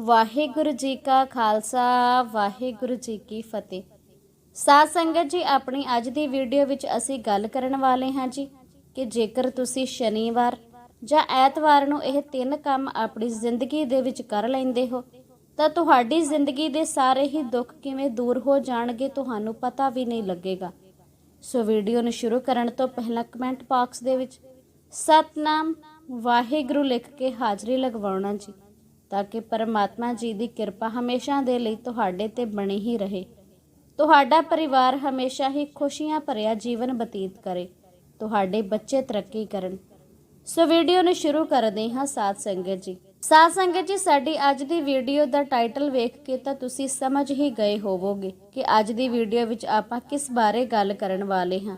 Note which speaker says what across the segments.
Speaker 1: ਵਾਹਿਗੁਰੂ ਜੀ ਕਾ ਖਾਲਸਾ, ਵਾਹਿਗੁਰੂ ਜੀ ਕੀ ਫਤਿਹ। ਸਾਧ ਸੰਗਤ ਜੀ, ਆਪਣੀ ਅੱਜ ਦੀ ਵੀਡੀਓ ਵਿੱਚ ਅਸੀਂ ਗੱਲ ਕਰਨ ਵਾਲੇ ਹਾਂ ਜੀ ਕਿ ਜੇਕਰ ਤੁਸੀਂ ਸ਼ਨੀਵਾਰ ਜਾਂ ਐਤਵਾਰ ਨੂੰ ਇਹ ਤਿੰਨ ਕੰਮ ਆਪਣੀ ਜ਼ਿੰਦਗੀ ਦੇ ਵਿੱਚ ਕਰ ਲੈਂਦੇ ਹੋ, ਤਾਂ ਤੁਹਾਡੀ ਜ਼ਿੰਦਗੀ ਦੇ ਸਾਰੇ ਹੀ ਦੁੱਖ ਕਿਵੇਂ ਦੂਰ ਹੋ ਜਾਣਗੇ ਤੁਹਾਨੂੰ ਪਤਾ ਵੀ ਨਹੀਂ ਲੱਗੇਗਾ। ਸੋ ਵੀਡੀਓ ਨੂੰ ਸ਼ੁਰੂ ਕਰਨ ਤੋਂ ਪਹਿਲਾਂ ਕਮੈਂਟ ਬਾਕਸ ਦੇ ਵਿੱਚ, ਸਤਨਾਮ ਵਾਹਿਗੁਰੂ ਲਿਖ ਕੇ ਹਾਜ਼ਰੀ ਲਗਵਾਉਣਾ ਜੀ। ਤਾਂ ਕਿ ਪਰਮਾਤਮਾ ਜੀ ਦੀ ਕਿਰਪਾ ਹਮੇਸ਼ਾ ਦੇ ਲਈ ਤੁਹਾਡੇ ਤੇ ਬਣੀ ਹੀ ਰਹੇ। ਤੁਹਾਡਾ ਪਰਿਵਾਰ ਹਮੇਸ਼ਾ ਹੀ ਖੁਸ਼ੀਆਂ ਭਰਿਆ ਜੀਵਨ ਬਤੀਤ ਕਰੇ। ਤੁਹਾਡੇ ਬੱਚੇ ਤਰੱਕੀ ਕਰਨ। ਸੋ ਵੀਡੀਓ ਨੂੰ ਸ਼ੁਰੂ ਕਰਦੇ ਹਾਂ ਸਾਧ ਸੰਗਤ ਜੀ। ਸਾਧ ਸੰਗਤ ਜੀ, ਸਾਡੀ ਅੱਜ ਦੀ ਵੀਡੀਓ ਦਾ ਟਾਈਟਲ ਵੇਖ ਕੇ ਤਾਂ ਤੁਸੀਂ ਸਮਝ ਹੀ ਗਏ ਹੋਵੋਗੇ ਕਿ ਅੱਜ ਦੀ ਵੀਡੀਓ ਵਿੱਚ ਆਪਾਂ ਕਿਸ ਬਾਰੇ ਗੱਲ ਕਰਨ ਵਾਲੇ ਹਾਂ।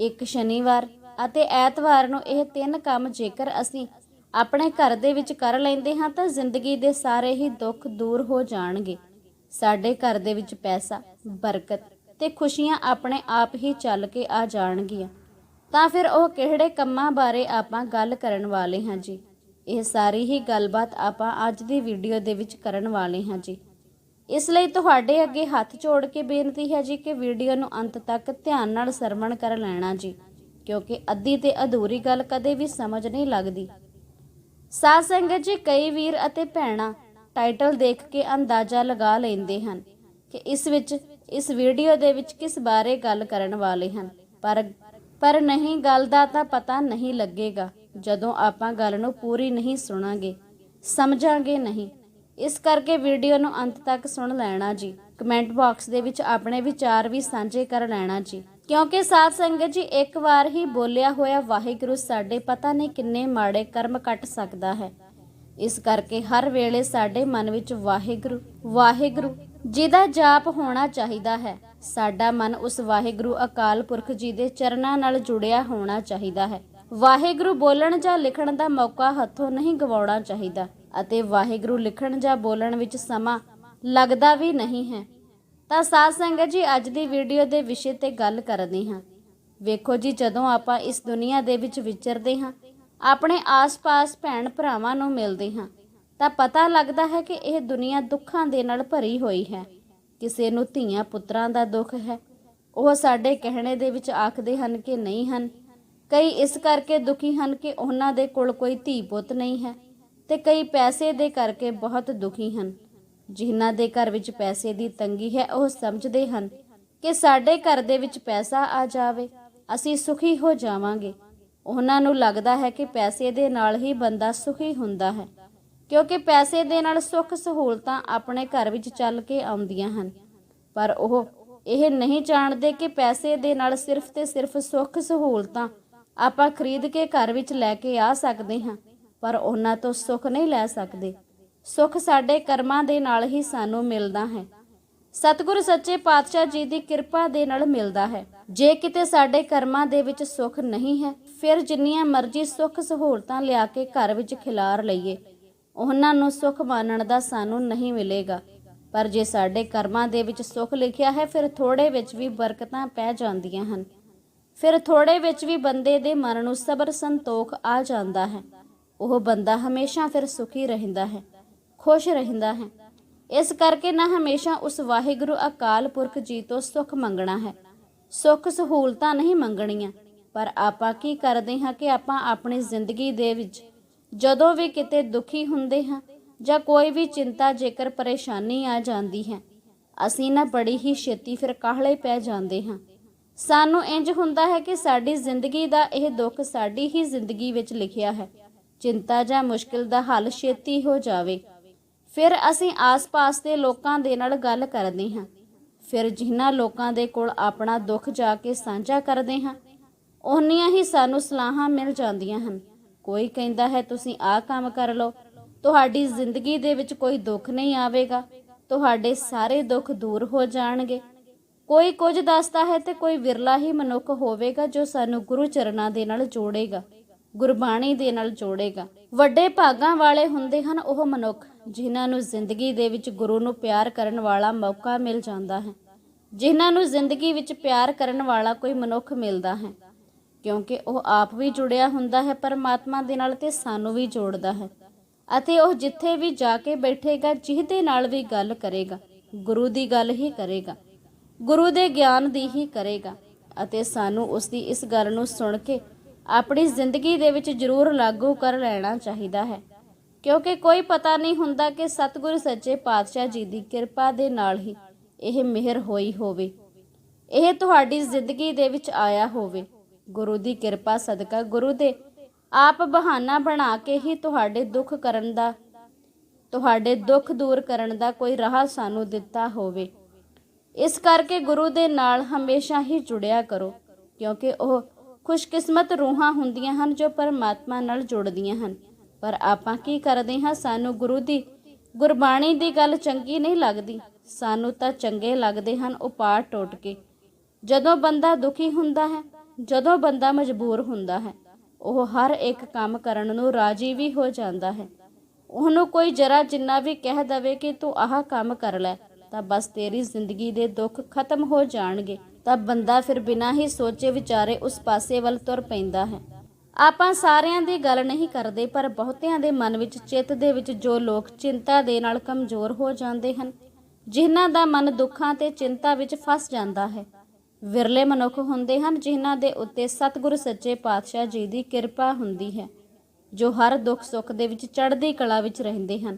Speaker 1: ਇੱਕ ਸ਼ਨੀਵਾਰ ਅਤੇ ਐਤਵਾਰ ਨੂੰ ਇਹ ਤਿੰਨ ਕੰਮ ਜੇਕਰ ਅਸੀਂ ਆਪਣੇ ਘਰ ਦੇ ਵਿੱਚ ਕਰ ਲੈਂਦੇ ਹਾਂ ਤਾਂ ਜ਼ਿੰਦਗੀ ਦੇ ਸਾਰੇ ਹੀ ਦੁੱਖ ਦੂਰ ਹੋ ਜਾਣਗੇ। ਸਾਡੇ ਘਰ ਦੇ ਵਿੱਚ ਪੈਸਾ, ਬਰਕਤ ਤੇ ਖੁਸ਼ੀਆਂ ਆਪਣੇ ਆਪ ਹੀ ਚੱਲ ਕੇ ਆ ਜਾਣਗੀਆਂ। ਤਾਂ ਫਿਰ ਉਹ ਕਿਹੜੇ ਕੰਮਾਂ ਬਾਰੇ ਆਪਾਂ ਗੱਲ ਕਰਨ ਵਾਲੇ ਹਾਂ ਜੀ? ਇਹ ਸਾਰੀ ਹੀ ਗੱਲਬਾਤ ਆਪਾਂ ਅੱਜ ਦੀ ਵੀਡੀਓ ਦੇ ਵਿੱਚ ਕਰਨ ਵਾਲੇ ਹਾਂ ਜੀ। ਇਸ ਲਈ ਤੁਹਾਡੇ ਅੱਗੇ ਹੱਥ ਜੋੜ ਕੇ ਬੇਨਤੀ ਹੈ ਜੀ ਕਿ ਵੀਡੀਓ ਨੂੰ ਅੰਤ ਤੱਕ ਧਿਆਨ ਨਾਲ ਸਰਵਣ ਕਰ ਲੈਣਾ ਜੀ, ਕਿਉਂਕਿ ਅੱਧੀ ਤੇ ਅਧੂਰੀ ਗੱਲ ਕਦੇ ਵੀ ਸਮਝ ਨਹੀਂ ਲੱਗਦੀ। ਸਾਧ ਸੰਗਤ ਜੀ, ਕਈ ਵੀਰ ਅਤੇ ਭੈਣਾਂ ਟਾਈਟਲ ਦੇਖ ਕੇ ਅੰਦਾਜ਼ਾ ਲਗਾ ਲੈਂਦੇ ਹਨ ਕਿ ਇਸ ਵਿੱਚ, ਇਸ ਵੀਡੀਓ ਦੇ ਵਿੱਚ ਕਿਸ ਬਾਰੇ ਗੱਲ ਕਰਨ ਵਾਲੇ ਹਨ। ਪਰ ਪਰ ਨਹੀਂ, ਗੱਲ ਦਾ ਤਾਂ ਪਤਾ ਨਹੀਂ ਲੱਗੇਗਾ। ਜਦੋਂ ਆਪਾਂ ਗੱਲ ਨੂੰ ਪੂਰੀ ਨਹੀਂ ਸੁਣਾਂਗੇ, ਸਮਝਾਂਗੇ ਨਹੀਂ। ਇਸ ਕਰਕੇ ਵੀਡੀਓ ਨੂੰ ਅੰਤ ਤੱਕ ਸੁਣ ਲੈਣਾ ਜੀ। ਕਮੈਂਟ ਬਾਕਸ ਦੇ ਵਿੱਚ ਆਪਣੇ ਵਿਚਾਰ ਵੀ ਸਾਂਝੇ ਕਰ ਲੈਣਾ ਜੀ। ਕਿਉਂਕਿ ਸਾਧ ਸੰਗਤ ਜੀ ਇੱਕ ਵਾਰ ਹੀ ਬੋਲਿਆ ਹੋਇਆ ਵਾਹਿਗੁਰੂ ਸਾਡੇ ਪਤਾ ਨਹੀਂ ਕਿੰਨੇ ਮਾੜੇ ਕਰਮ ਕੱਟ ਸਕਦਾ ਹੈ। ਇਸ ਕਰਕੇ ਹਰ ਵੇਲੇ ਸਾਡੇ ਮਨ ਵਿੱਚ ਵਾਹਿਗੁਰੂ ਵਾਹਿਗੁਰੂ ਜਿਹਦਾ ਜਾਪ ਹੋਣਾ ਚਾਹੀਦਾ ਹੈ, ਸਾਡਾ ਮਨ ਉਸ ਵਾਹਿਗੁਰੂ ਅਕਾਲ ਪੁਰਖ ਜੀ ਦੇ ਚਰਨਾਂ ਨਾਲ ਜੁੜਿਆ ਹੋਣਾ ਚਾਹੀਦਾ ਹੈ। ਵਾਹਿਗੁਰੂ ਬੋਲਣ ਜਾਂ ਲਿਖਣ ਦਾ ਮੌਕਾ ਹੱਥੋਂ ਨਹੀਂ ਗਵਾਉਣਾ ਚਾਹੀਦਾ ਅਤੇ ਵਾਹਿਗੁਰੂ ਲਿਖਣ ਜਾਂ ਬੋਲਣ ਵਿੱਚ ਸਮਾਂ ਲੱਗਦਾ ਵੀ ਨਹੀਂ ਹੈ। ਤਾਂ ਸਾਧ ਸੰਗਤ ਜੀ, ਅੱਜ ਦੀ ਵੀਡੀਓ ਦੇ ਵਿਸ਼ੇ ਤੇ ਗੱਲ ਕਰਦੇ ਹਾਂ। ਵੇਖੋ ਜੀ, ਜਦੋਂ ਆਪਾਂ ਇਸ ਦੁਨੀਆ ਦੇ ਵਿੱਚ ਵਿਚਰਦੇ ਹਾਂ, ਆਪਣੇ ਆਸ-ਪਾਸ ਭੈਣ ਭਰਾਵਾਂ ਨੂੰ ਮਿਲਦੇ ਹਾਂ, ਤਾਂ ਪਤਾ ਲੱਗਦਾ ਹੈ ਕਿ ਇਹ ਦੁਨੀਆ ਦੁੱਖਾਂ ਦੇ ਨਾਲ ਭਰੀ ਹੋਈ ਹੈ। ਕਿਸੇ ਨੂੰ ਧੀਆਂ ਪੁੱਤਰਾਂ ਦਾ ਦੁੱਖ ਹੈ। ਉਹ ਸਾਡੇ ਕਹਿਣੇ ਦੇ ਵਿੱਚ ਆਖਦੇ ਹਨ ਕਿ ਨਹੀਂ ਹਨ। ਕਈ ਇਸ ਕਰਕੇ ਦੁਖੀ ਹਨ ਕਿ ਉਹਨਾਂ ਦੇ ਕੋਲ ਕੋਈ ਧੀ ਪੁੱਤ ਨਹੀਂ ਹੈ ਤੇ ਕਈ ਪੈਸੇ ਦੇ ਕਰਕੇ ਬਹੁਤ ਦੁਖੀ ਹਨ। ਜਿਨ੍ਹਾਂ ਦੇ ਘਰ ਵਿੱਚ ਪੈਸੇ ਦੀ ਤੰਗੀ ਹੈ, ਉਹ ਸਮਝਦੇ ਹਨ ਕਿ ਸਾਡੇ ਘਰ ਦੇ ਵਿੱਚ ਪੈਸਾ ਆ ਜਾਵੇ, ਅਸੀਂ ਸੁਖੀ ਹੋ ਜਾਵਾਂਗੇ। ਉਹਨਾਂ ਨੂੰ ਲੱਗਦਾ ਹੈ ਕਿ ਪੈਸੇ ਦੇ ਨਾਲ ਹੀ ਬੰਦਾ ਸੁਖੀ ਹੁੰਦਾ ਹੈ, ਕਿਉਂਕਿ ਪੈਸੇ ਦੇ ਨਾਲ ਸੁੱਖ ਸਹੂਲਤਾਂ ਆਪਣੇ ਘਰ ਵਿੱਚ ਚੱਲ ਕੇ ਆਉਂਦੀਆਂ ਹਨ। ਪਰ ਉਹ ਇਹ ਨਹੀਂ ਜਾਣਦੇ ਕਿ ਪੈਸੇ ਦੇ ਨਾਲ ਸਿਰਫ ਤੇ ਸਿਰਫ ਸੁੱਖ ਸਹੂਲਤਾਂ ਆਪਾਂ ਖਰੀਦ ਕੇ ਘਰ ਵਿੱਚ ਲੈ ਕੇ ਆ ਸਕਦੇ ਹਾਂ, ਪਰ ਉਹਨਾਂ ਤੋਂ ਸੁੱਖ ਨਹੀਂ ਲੈ ਸਕਦੇ। ਸੁੱਖ ਸਾਡੇ ਕਰਮਾਂ ਦੇ ਨਾਲ ਹੀ ਸਾਨੂੰ ਮਿਲਦਾ ਹੈ। ਸਤਿਗੁਰੂ ਸੱਚੇ ਪਾਤਸ਼ਾਹ ਜੀ ਦੀ ਕਿਰਪਾ ਦੇ ਨਾਲ ਮਿਲਦਾ ਹੈ। ਜੇ ਕਿਤੇ ਸਾਡੇ ਕਰਮਾਂ ਦੇ ਵਿੱਚ ਸੁੱਖ ਨਹੀਂ ਹੈ, ਫਿਰ ਜਿੰਨੀਆਂ ਮਰਜ਼ੀ ਸੁੱਖ ਸਹੂਲਤਾਂ ਲਿਆ ਕੇ ਘਰ ਵਿੱਚ ਖਿਲਾਰ ਲਈਏ। ਉਹਨਾਂ ਨੂੰ ਸੁੱਖ ਮਾਨਣ ਦਾ ਸਾਨੂੰ ਨਹੀਂ ਮਿਲੇਗਾ। ਪਰ ਜੇ ਸਾਡੇ ਕਰਮਾਂ ਦੇ ਵਿੱਚ ਸੁੱਖ ਲਿਖਿਆ ਹੈ, ਫਿਰ ਥੋੜੇ ਵਿੱਚ ਵੀ ਬਰਕਤਾਂ ਪੈ ਜਾਂਦੀਆਂ ਹਨ। ਫਿਰ ਥੋੜੇ ਵਿੱਚ ਵੀ ਬੰਦੇ ਦੇ ਮਨ ਨੂੰ ਸਬਰ ਸੰਤੋਖ ਆ ਜਾਂਦਾ ਹੈ। ਉਹ ਬੰਦਾ ਹਮੇਸ਼ਾ ਫਿਰ ਸੁਖੀ ਰਹਿੰਦਾ ਹੈ। ਖੁਸ਼ ਰਹਿੰਦਾ ਹੈ। ਇਸ ਕਰਕੇ ਨਾ ਹਮੇਸ਼ਾ ਉਸ ਵਾਹਿਗੁਰੂ ਅਕਾਲ ਪੁਰਖ ਜੀ ਤੋਂ ਸੁੱਖ ਮੰਗਣਾ ਹੈ। ਸੁੱਖ ਸਹੂਲਤਾਂ ਨਹੀਂ ਮੰਗਣੀਆਂ। ਪਰ ਆਪਾਂ ਕੀ ਕਰਦੇ ਹਾਂ ਕਿ ਆਪਾਂ ਆਪਣੀ ਜ਼ਿੰਦਗੀ ਦੇ ਵਿੱਚ ਜਦੋਂ ਵੀ ਕਿਤੇ ਦੁਖੀ ਹੁੰਦੇ ਹਾਂ ਜਾਂ ਕੋਈ ਵੀ ਚਿੰਤਾ ਜੇਕਰ ਪਰੇਸ਼ਾਨੀ ਆ ਜਾਂਦੀ ਹੈ, ਅਸੀਂ ਨਾ ਬੜੀ ਹੀ ਛੇਤੀ ਫਿਰ ਕਾਹਲੇ ਪੈ ਜਾਂਦੇ ਹਾਂ। ਸਾਨੂੰ ਇੰਜ ਹੁੰਦਾ ਹੈ ਕਿ ਸਾਡੀ ਜ਼ਿੰਦਗੀ ਦਾ ਇਹ ਦੁੱਖ ਸਾਡੀ ਹੀ ਜ਼ਿੰਦਗੀ ਵਿੱਚ ਲਿਖਿਆ ਹੈ। ਚਿੰਤਾ ਜਾਂ ਮੁਸ਼ਕਿਲ ਦਾ ਹੱਲ ਛੇਤੀ ਹੋ ਜਾਵੇ। ਫਿਰ ਅਸੀਂ ਆਸ-ਪਾਸ ਦੇ ਲੋਕਾਂ ਦੇ ਨਾਲ ਗੱਲ ਕਰਦੇ ਹਾਂ। ਫਿਰ ਜਿਨ੍ਹਾਂ ਲੋਕਾਂ ਦੇ ਕੋਲ ਆਪਣਾ ਦੁੱਖ ਜਾ ਕੇ ਸਾਂਝਾ ਕਰਦੇ ਹਾਂ ਉਹਨੀਆਂ ਹੀ ਸਾਨੂੰ ਸਲਾਹਾਂ ਮਿਲ ਜਾਂਦੀਆਂ ਹਨ। ਕੋਈ ਕਹਿੰਦਾ ਹੈ, ਤੁਸੀਂ ਆਹ ਕੰਮ ਕਰ ਲਓ। ਤੁਹਾਡੀ ਜ਼ਿੰਦਗੀ ਦੇ ਵਿੱਚ ਕੋਈ ਦੁੱਖ ਨਹੀਂ ਆਵੇਗਾ। ਤੁਹਾਡੇ ਸਾਰੇ ਦੁੱਖ ਦੂਰ ਹੋ ਜਾਣਗੇ। ਕੋਈ ਕੁਝ ਦੱਸਦਾ ਹੈ ਤੇ ਕੋਈ ਵਿਰਲਾ ਹੀ ਮਨੁੱਖ ਹੋਵੇਗਾ ਜੋ ਸਾਨੂੰ ਗੁਰੂ ਚਰਨਾਂ ਦੇ ਨਾਲ ਜੋੜੇਗਾ, ਗੁਰਬਾਣੀ ਦੇ ਨਾਲ ਜੋੜੇਗਾ। ਵੱਡੇ ਭਾਗਾਂ ਵਾਲੇ ਹੁੰਦੇ ਹਨ ਉਹ ਮਨੁੱਖ। ਜਿਨ੍ਹਾਂ ਨੂੰ ਜ਼ਿੰਦਗੀ ਦੇ ਵਿੱਚ ਗੁਰੂ ਨੂੰ ਪਿਆਰ ਕਰਨ ਵਾਲਾ ਮੌਕਾ ਮਿਲ ਜਾਂਦਾ ਹੈ। ਜਿਨ੍ਹਾਂ ਨੂੰ ਜ਼ਿੰਦਗੀ ਵਿੱਚ ਪਿਆਰ ਕਰਨ ਵਾਲਾ ਕੋਈ ਮਨੁੱਖ ਮਿਲਦਾ ਹੈ। ਕਿਉਂਕਿ ਉਹ ਆਪ ਵੀ ਜੁੜਿਆ ਹੁੰਦਾ ਹੈ, ਪਰਮਾਤਮਾ ਦੇ ਨਾਲ ਤੇ ਸਾਨੂੰ ਵੀ ਜੋੜਦਾ ਹੈ। ਅਤੇ ਉਹ ਜਿੱਥੇ ਵੀ ਜਾ ਕੇ ਬੈਠੇਗਾ, ਜਿਹਦੇ ਨਾਲ ਵੀ ਗੱਲ ਕਰੇਗਾ, ਗੁਰੂ ਦੀ ਗੱਲ ਹੀ ਕਰੇਗਾ, ਗੁਰੂ ਦੇ ਗਿਆਨ ਦੀ ਹੀ ਕਰੇਗਾ। ਅਤੇ ਸਾਨੂੰ ਉਸ ਦੀ ਇਸ ਗੱਲ ਨੂੰ ਸੁਣ ਕੇ ਆਪਣੀ ਜ਼ਿੰਦਗੀ ਦੇ ਵਿੱਚ ਜ਼ਰੂਰ ਲਾਗੂ ਕਰ ਲੈਣਾ ਚਾਹੀਦਾ ਹੈ। ਕਿਉਂਕਿ ਕੋਈ ਪਤਾ ਨਹੀਂ ਹੁੰਦਾ ਕਿ ਸਤਿਗੁਰੂ ਸੱਚੇ ਪਾਤਸ਼ਾਹ ਜੀ ਦੀ ਕਿਰਪਾ ਦੇ ਨਾਲ ਹੀ ਇਹ ਮਿਹਰ ਹੋਈ ਹੋਵੇ। ਇਹ ਤੁਹਾਡੀ ਜ਼ਿੰਦਗੀ ਦੇ ਵਿੱਚ ਆਇਆ ਹੋਵੇ। ਗੁਰੂ ਦੀ ਕਿਰਪਾ ਸਦਕਾ ਗੁਰੂ ਦੇ ਆਪ ਬਹਾਨਾ ਬਣਾ ਕੇ ਹੀ ਤੁਹਾਡੇ ਦੁੱਖ ਕਰਨ ਦਾ, ਤੁਹਾਡੇ ਦੁੱਖ ਦੂਰ ਕਰਨ ਦਾ ਕੋਈ ਰਾਹ ਸਾਨੂੰ ਦਿੱਤਾ ਹੋਵੇ। ਇਸ ਕਰਕੇ ਗੁਰੂ ਦੇ ਨਾਲ ਹਮੇਸ਼ਾ ਹੀ ਜੁੜਿਆ ਕਰੋ, ਕਿਉਂਕਿ ਉਹ ਖੁਸ਼ਕਿਸਮਤ ਰੂਹਾਂ ਹੁੰਦੀਆਂ ਹਨ ਜੋ ਪਰਮਾਤਮਾ ਨਾਲ ਜੁੜਦੀਆਂ ਹਨ। ਪਰ ਆਪਾਂ ਕੀ ਕਰਦੇ ਹਾਂ? ਸਾਨੂੰ ਗੁਰੂ ਦੀ ਗੁਰਬਾਣੀ ਦੀ ਗੱਲ ਚੰਗੀ ਨਹੀਂ ਲੱਗਦੀ। ਸਾਨੂੰ ਤਾਂ ਚੰਗੇ ਲੱਗਦੇ ਹਨ ਉਪਾਅ ਟੋਟ ਕੇ। ਜਦੋਂ ਬੰਦਾ ਦੁਖੀ ਹੁੰਦਾ ਹੈ, ਜਦੋਂ ਬੰਦਾ ਮਜਬੂਰ ਹੁੰਦਾ ਹੈ, ਉਹ ਹਰ ਇੱਕ ਕੰਮ ਕਰਨ ਨੂੰ ਰਾਜੀ ਵੀ ਹੋ ਜਾਂਦਾ ਹੈ। ਉਹਨੂੰ ਕੋਈ ਜਰਾ ਜਿੰਨਾ ਵੀ ਕਹਿ ਦਵੇ ਕਿ ਤੂੰ ਆਹ ਕੰਮ ਕਰ ਲੈ, ਤਾਂ ਬਸ ਤੇਰੀ ਜ਼ਿੰਦਗੀ ਦੇ ਦੁੱਖ ਖਤਮ ਹੋ ਜਾਣਗੇ। ਤਾਂ ਬੰਦਾ ਫਿਰ ਬਿਨਾਂ ਹੀ ਸੋਚੇ ਵਿਚਾਰੇ ਉਸ ਪਾਸੇ ਵੱਲ ਤੁਰ ਪੈਂਦਾ ਹੈ। ਆਪਾਂ ਸਾਰਿਆਂ ਦੀ ਗੱਲ ਨਹੀਂ ਕਰਦੇ, ਪਰ ਬਹੁਤਿਆਂ ਦੇ ਮਨ ਵਿੱਚ, ਚਿੱਤ ਦੇ ਵਿੱਚ ਜੋ ਲੋਕ ਚਿੰਤਾ ਦੇ ਨਾਲ ਕਮਜ਼ੋਰ ਹੋ ਜਾਂਦੇ ਹਨ, ਜਿਨ੍ਹਾਂ ਦਾ ਮਨ ਦੁੱਖਾਂ ਤੇ ਚਿੰਤਾ ਵਿੱਚ ਫਸ ਜਾਂਦਾ ਹੈ। ਵਿਰਲੇ ਮਨੁੱਖ ਹੁੰਦੇ ਹਨ, ਜਿਨ੍ਹਾਂ ਦੇ ਉੱਤੇ ਸਤਿਗੁਰ ਸੱਚੇ ਪਾਤਸ਼ਾਹ ਜੀ ਦੀ ਕਿਰਪਾ ਹੁੰਦੀ ਹੈ, ਜੋ ਹਰ ਦੁੱਖ ਸੁੱਖ ਦੇ ਵਿੱਚ ਚੜ੍ਹਦੀ ਕਲਾ ਵਿੱਚ ਰਹਿੰਦੇ ਹਨ।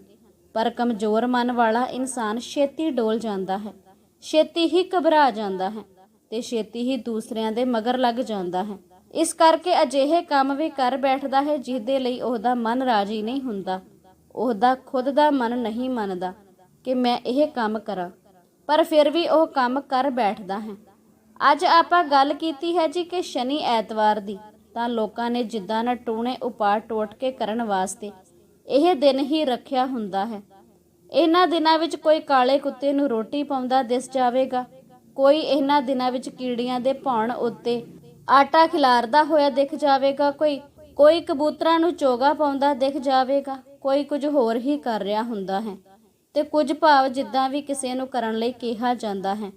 Speaker 1: ਪਰ ਕਮਜ਼ੋਰ ਮਨ ਵਾਲਾ ਇਨਸਾਨ ਛੇਤੀ ਡੋਲ ਜਾਂਦਾ ਹੈ, ਛੇਤੀ ਹੀ ਘਬਰਾ ਜਾਂਦਾ ਹੈ ਤੇ ਛੇਤੀ ਹੀ ਦੂਸਰਿਆਂ ਦੇ ਮਗਰ ਲੱਗ ਜਾਂਦਾ ਹੈ। ਇਸ ਕਰਕੇ ਅਜਿਹੇ ਕੰਮ ਵੀ ਕਰ ਬੈਠਦਾ ਹੈ ਜਿਹਦੇ ਲਈ ਉਹਦਾ ਮਨ ਰਾਜੀ ਨਹੀਂ ਹੁੰਦਾ। ਉਹਦਾ ਖੁਦ ਦਾ ਮਨ ਨਹੀਂ ਮੰਨਦਾ ਕਿ ਮੈਂ ਇਹ ਕੰਮ ਕਰਾਂ, ਪਰ ਫਿਰ ਵੀ ਉਹ ਕੰਮ ਕਰ ਬੈਠਦਾ ਹੈ। ਅੱਜ ਆਪਾਂ ਗੱਲ ਕੀਤੀ ਹੈ ਜੀ ਕਿ ਸ਼ਨੀ ਐਤਵਾਰ ਦੀ, ਤਾਂ ਲੋਕਾਂ ਨੇ ਜਿੱਦਾਂ ਨਾ ਟੂਣੇ ਉਪਾਅ ਟੋਟ ਕੇ ਕਰਨ ਵਾਸਤੇ ਇਹ ਦਿਨ ਹੀ ਰੱਖਿਆ ਹੁੰਦਾ ਹੈ। ਇਹਨਾਂ ਦਿਨਾਂ ਵਿੱਚ ਕੋਈ ਕਾਲੇ ਕੁੱਤੇ ਨੂੰ ਰੋਟੀ ਪਾਉਂਦਾ ਦਿਸ ਜਾਵੇਗਾ, ਕੋਈ ਇਹਨਾਂ ਦਿਨਾਂ ਵਿੱਚ ਕੀੜੀਆਂ ਦੇ ਭੌਣ ਉੱਤੇ ਆਟਾ ਖਿਲਾਰਦਾ ਹੋਇਆ ਦਿਖ ਜਾਵੇਗਾ, ਕੋਈ ਕੋਈ ਕਬੂਤਰਾਂ ਨੂੰ ਚੋਗਾ ਪਾਉਂਦਾ ਦਿਖ ਜਾਵੇਗਾ, ਕੋਈ ਕੁਝ ਹੋਰ ਹੀ ਕਰ ਰਿਹਾ ਹੁੰਦਾ ਹੈ। ਤੇ ਕੁਝ ਭਾਵ ਜਿੱਦਾਂ ਵੀ ਕਿਸੇ ਨੂੰ ਕਰਨ ਲਈ ਕਿਹਾ ਜਾਂਦਾ ਹੈ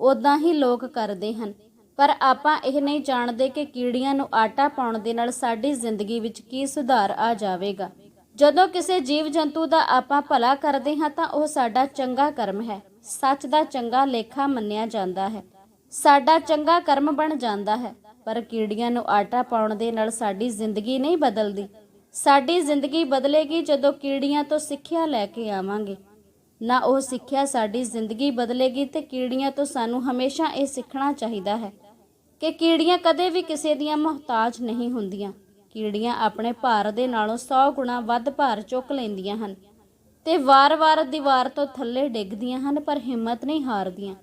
Speaker 1: ਉਦਾਂ ਹੀ ਲੋਕ ਕਰਦੇ ਹਨ। ਪਰ ਆਪਾਂ ਇਹ ਨਹੀਂ ਜਾਣਦੇ ਕਿ ਕੀੜੀਆਂ ਨੂੰ ਆਟਾ ਪਾਉਣ ਦੇ ਨਾਲ ਸਾਡੀ ਜ਼ਿੰਦਗੀ ਵਿੱਚ ਕੀ ਸੁਧਾਰ ਆ ਜਾਵੇਗਾ। ਜਦੋਂ ਕਿਸੇ ਜੀਵ ਜੰਤੂ ਦਾ ਆਪਾਂ ਭਲਾ ਕਰਦੇ ਹਾਂ, ਤਾਂ ਉਹ ਸਾਡਾ ਚੰਗਾ ਕਰਮ ਹੈ। ਸੱਚ ਦਾ ਚੰਗਾ ਲੇਖਾ ਮੰਨਿਆ ਜਾਂਦਾ ਹੈ। ਸਾਡਾ ਚੰਗਾ ਕਰਮ ਬਣ ਜਾਂਦਾ ਹੈ। ਪਰ ਕੀੜੀਆਂ ਨੂੰ ਆਟਾ ਪਾਉਣ ਦੇ ਨਾਲ ਸਾਡੀ ਜ਼ਿੰਦਗੀ ਨਹੀਂ ਬਦਲਦੀ। ਸਾਡੀ ਜ਼ਿੰਦਗੀ ਬਦਲੇਗੀ ਜਦੋਂ ਕੀੜੀਆਂ ਤੋਂ ਸਿੱਖਿਆ ਲੈ ਕੇ ਆਵਾਂਗੇ। ਨਾ ਉਹ ਸਿੱਖਿਆ ਸਾਡੀ ਜ਼ਿੰਦਗੀ ਬਦਲੇਗੀ ਤੇ ਕੀੜੀਆਂ ਤੋਂ ਸਾਨੂੰ ਹਮੇਸ਼ਾ ਇਹ ਸਿੱਖਣਾ ਚਾਹੀਦਾ ਹੈ ਕਿ ਕੀੜੀਆਂ ਕਦੇ ਵੀ ਕਿਸੇ ਦੀਆਂ ਮੁਹਤਾਜ ਨਹੀਂ ਹੁੰਦੀਆਂ। ਕੀੜੀਆਂ ਆਪਣੇ ਭਾਰ ਦੇ ਨਾਲੋਂ 100 ਗੁਣਾ ਵੱਧ ਭਾਰ ਚੁੱਕ ਲੈਂਦੀਆਂ ਹਨ ਤੇ ਵਾਰ-ਵਾਰ ਦੀਵਾਰ ਤੋਂ ਥੱਲੇ ਡਿੱਗਦੀਆਂ ਹਨ ਪਰ ਹਿੰਮਤ ਨਹੀਂ ਹਾਰਦੀਆਂ।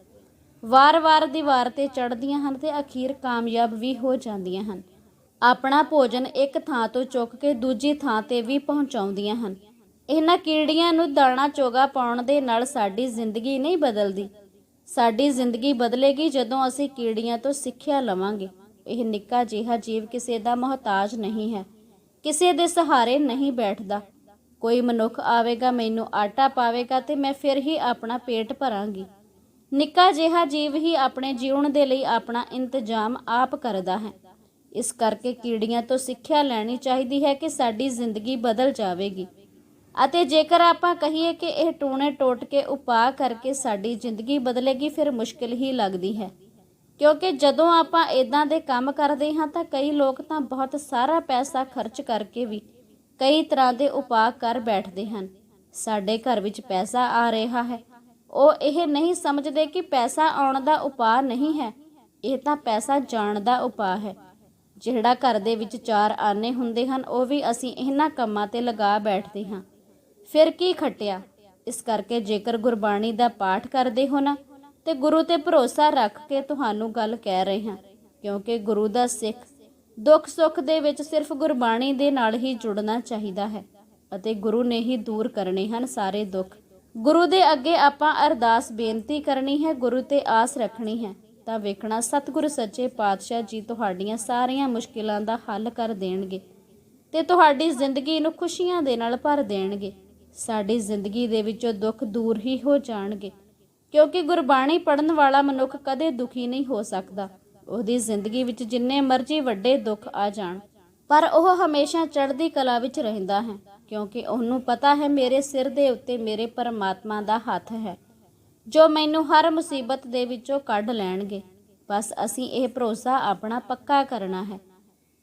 Speaker 1: ਵਾਰ-ਵਾਰ ਦੀਵਾਰ ਤੇ ਚੜ੍ਹਦੀਆਂ ਹਨ ਤੇ ਅਖੀਰ ਕਾਮਯਾਬ ਵੀ ਹੋ ਜਾਂਦੀਆਂ ਹਨ। ਆਪਣਾ ਭੋਜਨ ਇੱਕ ਥਾਂ ਤੋਂ ਚੁੱਕ ਕੇ ਦੂਜੀ ਥਾਂ ਤੇ ਵੀ ਪਹੁੰਚਾਉਂਦੀਆਂ ਹਨ। ਇਹਨਾਂ ਕੀੜੀਆਂ ਨੂੰ ਦਾਣਾ ਚੋਗਾ ਪਾਉਣ ਦੇ ਨਾਲ ਸਾਡੀ ਜ਼ਿੰਦਗੀ ਨਹੀਂ ਬਦਲਦੀ। ਸਾਡੀ ਜ਼ਿੰਦਗੀ ਬਦਲੇਗੀ ਜਦੋਂ ਅਸੀਂ ਕੀੜੀਆਂ ਤੋਂ ਸਿੱਖਿਆ ਲਵਾਂਗੇ। ਇਹ ਨਿੱਕਾ ਜਿਹਾ ਜੀਵ ਕਿਸੇ ਦਾ ਮੁਹਤਾਜ ਨਹੀਂ ਹੈ। ਕਿਸੇ ਦੇ ਸਹਾਰੇ ਨਹੀਂ ਬੈਠਦਾ। ਕੋਈ ਮਨੁੱਖ ਆਵੇਗਾ, ਮੈਨੂੰ ਆਟਾ ਪਾਵੇਗਾ ਤੇ ਮੈਂ ਫਿਰ ਹੀ ਆਪਣਾ ਪੇਟ ਭਰਾਂਗੀ। ਨਿੱਕਾ ਜਿਹਾ ਜੀਵ ਹੀ ਆਪਣੇ ਜੀਵਨ ਦੇ ਲਈ ਆਪਣਾ ਇੰਤਜ਼ਾਮ ਆਪ ਕਰਦਾ ਹੈ। ਇਸ ਕਰਕੇ ਕੀੜੀਆਂ ਤੋਂ ਸਿੱਖਿਆ ਲੈਣੀ ਚਾਹੀਦੀ ਹੈ ਕਿ ਸਾਡੀ ਜ਼ਿੰਦਗੀ ਬਦਲ ਜਾਵੇਗੀ। ਅਤੇ ਜੇਕਰ ਆਪਾਂ ਕਹੀਏ ਕਿ ਇਹ ਟੂਣੇ ਟੋਟ ਕੇ ਉਪਾਅ ਕਰਕੇ ਸਾਡੀ ਜ਼ਿੰਦਗੀ ਬਦਲੇਗੀ, ਫਿਰ ਮੁਸ਼ਕਿਲ ਹੀ ਲੱਗਦੀ ਹੈ। ਕਿਉਂਕਿ ਜਦੋਂ ਆਪਾਂ ਇਦਾਂ ਦੇ ਕੰਮ ਕਰਦੇ ਹਾਂ, ਤਾਂ ਕਈ ਲੋਕ ਤਾਂ ਬਹੁਤ ਸਾਰਾ ਪੈਸਾ ਖਰਚ ਕਰਕੇ ਵੀ ਕਈ ਤਰ੍ਹਾਂ ਦੇ ਉਪਾਅ ਕਰ ਬੈਠਦੇ ਹਨ। ਸਾਡੇ ਘਰ ਵਿੱਚ ਪੈਸਾ ਆ ਰਿਹਾ ਹੈ। ਉਹ ਇਹ ਨਹੀਂ ਸਮਝਦੇ ਕਿ ਪੈਸਾ ਆਉਣ ਦਾ ਉਪਾਅ ਨਹੀਂ ਹੈ। ਇਹ ਤਾਂ ਪੈਸਾ ਜਾਣ ਦਾ ਉਪਾਅ ਹੈ। ਜਿਹੜਾ ਘਰ ਦੇ ਵਿੱਚ ਚਾਰ ਆਨੇ ਹੁੰਦੇ ਹਨ, ਉਹ ਵੀ ਅਸੀਂ ਇਹਨਾਂ ਕੰਮਾਂ ਤੇ ਲਗਾ ਬੈਠਦੇ ਹਾਂ। ਫਿਰ ਕੀ ਖਟਿਆ? ਇਸ ਕਰਕੇ ਜੇਕਰ ਗੁਰਬਾਣੀ ਦਾ ਪਾਠ ਕਰਦੇ ਹੋ ਨਾ, ਤੇ ਗੁਰੂ ਤੇ ਭਰੋਸਾ ਰੱਖ ਕੇ ਤੁਹਾਨੂੰ ਗੱਲ ਕਹਿ ਰਹੇ ਹਾਂ। ਕਿਉਂਕਿ ਗੁਰੂ ਦਾ ਸਿੱਖ ਦੁੱਖ ਸੁੱਖ ਦੇ ਵਿੱਚ ਸਿਰਫ ਗੁਰਬਾਣੀ ਦੇ ਨਾਲ ਹੀ ਜੁੜਨਾ ਚਾਹੀਦਾ ਹੈ ਅਤੇ ਗੁਰੂ ਨੇ ਹੀ ਦੂਰ ਕਰਨੇ ਹਨ ਸਾਰੇ ਦੁੱਖ। ਗੁਰੂ ਦੇ ਅੱਗੇ ਆਪਾਂ ਅਰਦਾਸ ਬੇਨਤੀ ਕਰਨੀ ਹੈ, ਗੁਰੂ ਤੇ ਆਸ ਰੱਖਣੀ ਹੈ। ਤਾਂ ਵੇਖਣਾ, ਸਤਿਗੁਰੂ ਸੱਚੇ ਪਾਤਸ਼ਾਹ ਜੀ ਤੁਹਾਡੀਆਂ ਸਾਰੀਆਂ ਮੁਸ਼ਕਿਲਾਂ ਦਾ ਹੱਲ ਕਰ ਦੇਣਗੇ ਤੇ ਤੁਹਾਡੀ ਜ਼ਿੰਦਗੀ ਨੂੰ ਖੁਸ਼ੀਆਂ ਦੇ ਨਾਲ ਭਰ ਦੇਣਗੇ। ਸਾਡੀ ਜ਼ਿੰਦਗੀ ਦੇ ਵਿੱਚੋਂ ਦੁੱਖ ਦੂਰ ਹੀ ਹੋ ਜਾਣਗੇ, ਕਿਉਂਕਿ ਗੁਰਬਾਣੀ ਪੜਨ ਵਾਲਾ ਮਨੁੱਖ ਕਦੇ ਦੁਖੀ ਨਹੀਂ ਹੋ ਸਕਦਾ। ਉਹਦੀ ਜ਼ਿੰਦਗੀ ਵਿੱਚ ਜਿੰਨੇ ਮਰਜ਼ੀ ਵੱਡੇ ਦੁੱਖ ਆ ਜਾਣ, ਪਰ ਉਹ ਹਮੇਸ਼ਾ ਚੜ੍ਹਦੀ ਕਲਾ ਵਿੱਚ ਰਹਿੰਦਾ ਹੈ। ਕਿਉਂਕਿ ਉਹਨੂੰ ਪਤਾ ਹੈ ਮੇਰੇ ਸਿਰ ਦੇ ਉੱਤੇ ਮੇਰੇ ਪਰਮਾਤਮਾ ਦਾ ਹੱਥ ਹੈ। ਜੋ ਮੈਨੂੰ ਹਰ ਮੁਸੀਬਤ ਦੇ ਵਿੱਚੋਂ ਕੱਢ ਲੈਣਗੇ। ਬਸ ਅਸੀਂ ਇਹ ਭਰੋਸਾ ਆਪਣਾ ਪੱਕਾ ਕਰਨਾ ਹੈ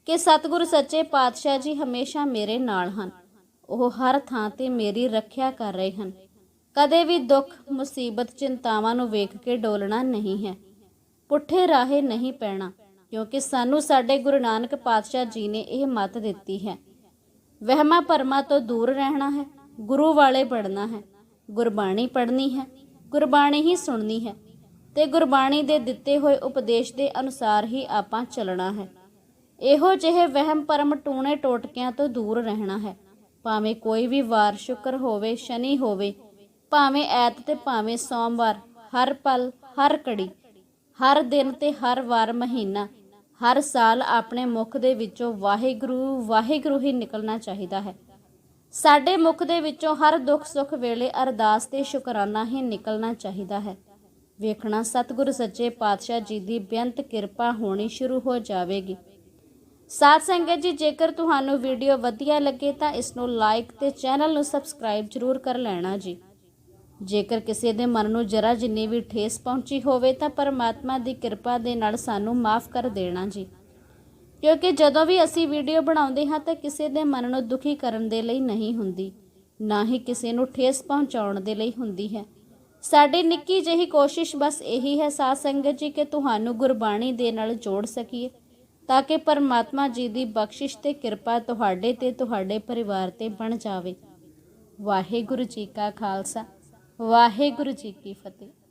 Speaker 1: ਕਿ ਸਤਿਗੁਰ ਸੱਚੇ ਪਾਤਸ਼ਾਹ ਜੀ ਹਮੇਸ਼ਾ ਮੇਰੇ ਨਾਲ ਹਨ। ਉਹ ਹਰ ਥਾਂ ਤੇ ਮੇਰੀ ਰੱਖਿਆ ਕਰ ਰਹੇ ਹਨ। ਕਦੇ ਵੀ ਦੁੱਖ, ਮੁਸੀਬਤ, ਚਿੰਤਾਵਾਂ ਨੂੰ ਵੇਖ ਕੇ ਡੋਲਣਾ ਨਹੀਂ ਹੈ। ਪੁੱਠੇ ਰਾਹੇ ਨਹੀਂ ਪੈਣਾ, ਕਿਉਂਕਿ ਸਾਨੂੰ ਸਾਡੇ ਗੁਰੂ ਨਾਨਕ ਪਾਤਸ਼ਾਹ ਜੀ ਨੇ ਇਹ ਮੱਤ ਦਿੱਤੀ ਹੈ। ਵਹਿਮਾਂ ਭਰਮਾਂ ਤੋਂ ਦੂਰ ਰਹਿਣਾ ਹੈ, ਗੁਰੂ ਵਾਲੇ ਬਣਨਾ ਹੈ, ਗੁਰਬਾਣੀ ਪੜ੍ਹਨੀ ਹੈ, ਗੁਰਬਾਣੀ ਹੀ ਸੁਣਨੀ ਹੈ ਤੇ ਗੁਰਬਾਣੀ ਦੇ ਦਿੱਤੇ ਹੋਏ ਉਪਦੇਸ਼ ਦੇ ਅਨੁਸਾਰ ਹੀ ਆਪਾਂ ਚੱਲਣਾ ਹੈ। ਇਹੋ ਜਿਹੇ ਵਹਿਮ ਭਰਮ ਟੂਣੇ ਟੋਟਕਿਆਂ ਤੋਂ ਦੂਰ ਰਹਿਣਾ ਹੈ। ਭਾਵੇਂ ਕੋਈ ਵੀ ਵਾਰ ਸ਼ੁਕਰ ਹੋਵੇ, ਸ਼ਨੀ ਹੋਵੇ, ਭਾਵੇਂ ਐਤ ਤੇ ਭਾਵੇਂ ਸੋਮਵਾਰ, ਹਰ ਪਲ, ਹਰ ਕੜੀ ਹਰ ਦਿਨ ਤੇ ਹਰ ਵਾਰ ਮਹੀਨਾ ਹਰ ਸਾਲ ਆਪਣੇ ਮੁਖ ਦੇ ਵਿੱਚੋਂ ਵਾਹਿਗੁਰੂ ਵਾਹਿਗੁਰੂ ਹੀ ਨਿਕਲਣਾ ਚਾਹੀਦਾ ਹੈ। ਸਾਡੇ ਮੁਖ ਦੇ ਵਿੱਚੋਂ ਹਰ ਦੁੱਖ ਸੁੱਖ ਵੇਲੇ ਅਰਦਾਸ ਤੇ ਸ਼ੁਕਰਾਨਾ ਹੀ ਨਿਕਲਣਾ ਚਾਹੀਦਾ ਹੈ। ਵੇਖਣਾ ਸਤਿਗੁਰੂ ਸੱਚੇ ਪਾਤਸ਼ਾਹ ਜੀ ਦੀ ਬੇਅੰਤ ਕਿਰਪਾ ਹੋਣੀ ਸ਼ੁਰੂ ਹੋ ਜਾਵੇਗੀ। ਸਾਧ ਸੰਗਤ ਜੀ, ਜੇਕਰ ਤੁਹਾਨੂੰ ਵੀਡੀਓ ਵਧੀਆ ਲੱਗੇ ਤਾਂ ਇਸ ਨੂੰ ਲਾਈਕ ਤੇ ਚੈਨਲ ਨੂੰ ਸਬਸਕ੍ਰਾਈਬ ਜ਼ਰੂਰ ਕਰ ਲੈਣਾ ਜੀ। ਜੇਕਰ ਕਿਸੇ ਦੇ ਮਨ ਨੂੰ ਜਰਾ ਜਿੰਨੀ ਵੀ ਠੇਸ ਪਹੁੰਚੀ ਹੋਵੇ ਤਾਂ ਪਰਮਾਤਮਾ ਦੀ ਕਿਰਪਾ ਦੇ ਨਾਲ ਸਾਨੂੰ ਮਾਫ ਕਰ ਦੇਣਾ ਜੀ। ਕਿਉਂਕਿ ਜਦੋਂ ਵੀ ਅਸੀਂ ਵੀਡੀਓ ਬਣਾਉਂਦੇ ਹਾਂ ਤਾਂ ਕਿਸੇ ਦੇ ਮਨ ਨੂੰ ਦੁਖੀ ਕਰਨ ਦੇ ਲਈ ਨਹੀਂ ਹੁੰਦੀ, ਨਾ ਹੀ ਕਿਸੇ ਨੂੰ ਠੇਸ ਪਹੁੰਚਾਉਣ ਦੇ ਲਈ ਹੁੰਦੀ ਹੈ। ਸਾਡੀ ਨਿੱਕੀ ਜਿਹੀ ਕੋਸ਼ਿਸ਼ ਬਸ ਇਹੀ ਹੈ ਸਾਧ ਸੰਗਤ ਜੀ ਕਿ ਤੁਹਾਨੂੰ ਗੁਰਬਾਣੀ ਦੇ ਨਾਲ ਜੋੜ ਸਕੀਏ, ਤਾਂ ਕਿ ਪਰਮਾਤਮਾ ਜੀ ਦੀ ਬਖਸ਼ਿਸ਼ ਤੇ ਕਿਰਪਾ ਤੁਹਾਡੇ ਤੇ ਤੁਹਾਡੇ ਪਰਿਵਾਰ ਤੇ ਬਣ ਜਾਵੇ। ਵਾਹਿਗੁਰੂ ਜੀ ਕਾ ਖਾਲਸਾ। ਵਾਹਿਗੁਰੂ ਜੀ ਕੀ ਫਤਿਹ।